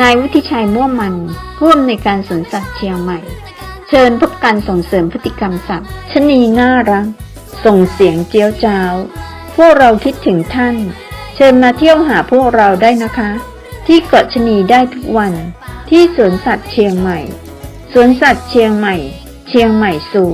นายวุฒิชัยม่วมันผู้อำนวยการสวนสัตว์เชียงใหม่ เชิญพบการส่งเสริมพฤติกรรมสัตว์ชนีน่ารัก ส่งเสียงเจียวจ้าว พวกเราคิดถึงท่าน เชิญมาเที่ยวหาพวกเราได้นะคะ ที่เกาะชนีได้ทุกวัน ที่สวนสัตว์เชียงใหม่ สวนสัตว์เชียงใหม่ เชียงใหม่สู่